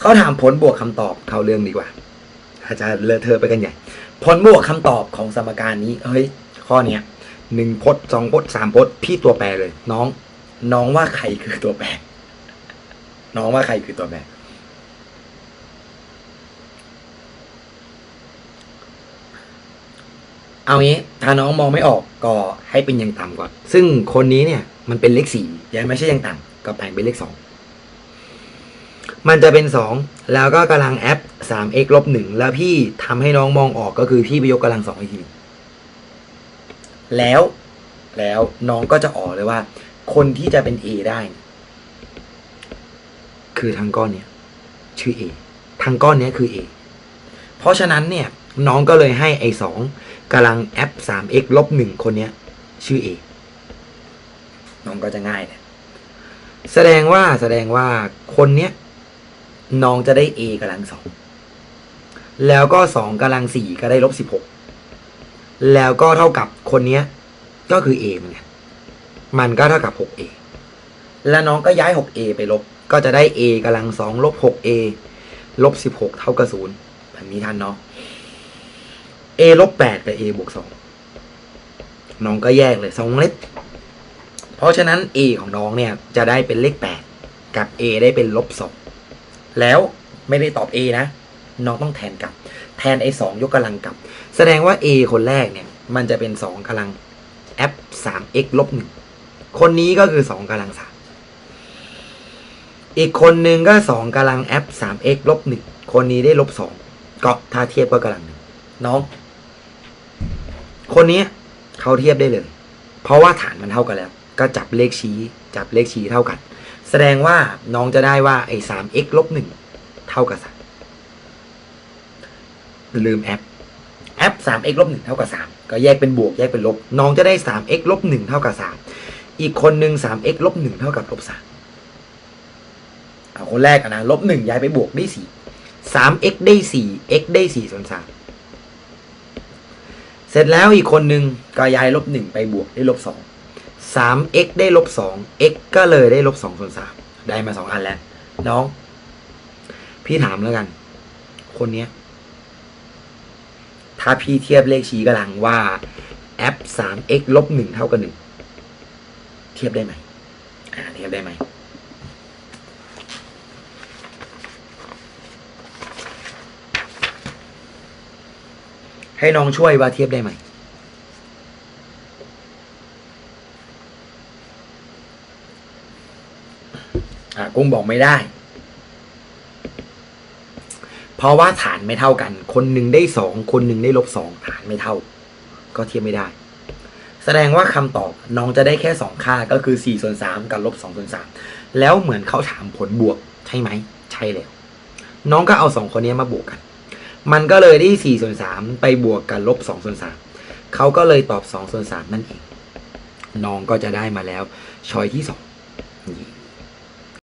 เขาถามผลบวกคำตอบเข้าเรื่องดีกว่า อาจจะเลอะเทอะไปกันใหญ่ ผลบวกคำตอบของสมการนี้ เฮ้ย ข้อเนี้ยหนึ่งพจน์สองพจน์สามพจน์พี่ตัวแปรเลย น้อง น้องว่าใครคือตัวแปร น้องว่าใครคือตัวแปรเอางี้ถ้าน้องมองไม่ออกก็ให้เป็นยังต่ำก่อน ซึ่งคนนี้เนี่ยมันเป็นเลขสี่ยังไม่ใช่ยังต่ำก็แปลงเป็นเลขสอง มันจะเป็นสองแล้วก็กำลังแอปสาม x ลบหนึ่งแล้วพี่ทำให้น้องมองออกก็คือพี่ไปยกกำลังสองอีกทีแล้วแล้วน้องก็จะออกเลยว่า คนที่จะเป็น a ได้ คือทั้งก้อนเนี้ยชื่อ a ทั้งก้อนเนี้ยคือ a เพราะฉะนั้นเนี่ย น้องก็เลยให้ไอสองกำลังแอปสาม x ลบหนึ่งคนเนี้ย ชื่อ a น้องก็จะง่ายเลยแสดงว่าแสดงว่าคนเนี้ย น้องจะได้ a กำลังสองแล้วก็สองกำลังสี่ก็ได้ลบสิบหกแล้วก็เท่ากับคนเนี้ย ก็คือ a เหมือนกันมันก็เท่ากับหก a แล้วน้องก็ย้ายหก a ไปลบ ก็จะได้ a กำลังสองลบหก a ลบสิบหกเท่ากับศูนย์แบบนี้ทันเนาะ a ลบแปดกับ a บวกสองน้องก็แยกเลยสองเล็บ เพราะฉะนั้น a ของน้องเนี่ยจะได้เป็นเลขแปดกับ a ได้เป็นลบสอง แล้วไม่ได้ตอบ A นะ น้องต้องแทนกลับ แทนไอ้สองยกกำลังกลับ แสดงว่า A คนแรกเนี่ย มันจะเป็นสองกำลัง f สาม x ลบหนึ่งคนนี้ก็คือสองกำลังสามอีกคนหนึ่งก็สองกำลัง f สาม x ลบหนึ่งคนนี้ได้ลบสองก็ถ้าเทียบก็กำลังหนึ่งน้อง คนนี้เขาเทียบได้เลย เพราะว่าฐานมันเท่ากันแล้ว ก็จับเลขชี้ จับเลขชี้เท่ากัน แสดงว่าน้องจะได้ว่าไอ้สาม x ลบหนึ่งเท่ากับสามลืมแอป แอปสาม x ลบหนึ่งเท่ากับสามก็แยกเป็นบวกแยกเป็นลบ น้องจะได้สาม x ลบหนึ่งเท่ากับสามอีกคนหนึ่งสาม x ลบหนึ่งเท่ากับลบสามเอาคนแรกนะลบหนึ่งย้ายไปบวกได้สี่สาม x ได้สี่ x ได้สี่ส่วนสามเสร็จแล้วอีกคนหนึ่งก็ย้ายลบหนึ่งไปบวกได้ลบสอง สาม x ได้ลบสอง x ก็เลยได้ลบสองส่วนสามได้มาสองอันแล้ว น้อง พี่ถามแล้วกัน คนเนี้ย ถ้าพี่เทียบเลขชี้กำลังว่า f สาม x ลบหนึ่งเท่ากับหนึ่งเทียบได้ไหมอ่าเทียบได้ไหมให้น้องช่วยว่าเทียบได้ไหม กุ้งบอกไม่ได้ เพราะว่าฐานไม่เท่ากัน คนหนึ่งได้สองคนหนึ่งได้ลบสองฐานไม่เท่า ก็เทียบไม่ได้ แสดงว่าคำตอบน้องจะได้แค่สองค่าก็คือสี่ส่วนสามกับลบสองส่วนสามแล้วเหมือนเขาถามผลบวกใช่ไหมใช่แล้ว น้องก็เอาสองคนนี้มาบวกกัน มันก็เลยได้สี่ส่วนสามไปบวกกันลบสองส่วนสามเขาก็เลยตอบสองส่วนสามนั่นเองน้องก็จะได้มาแล้วชอยที่สองนี่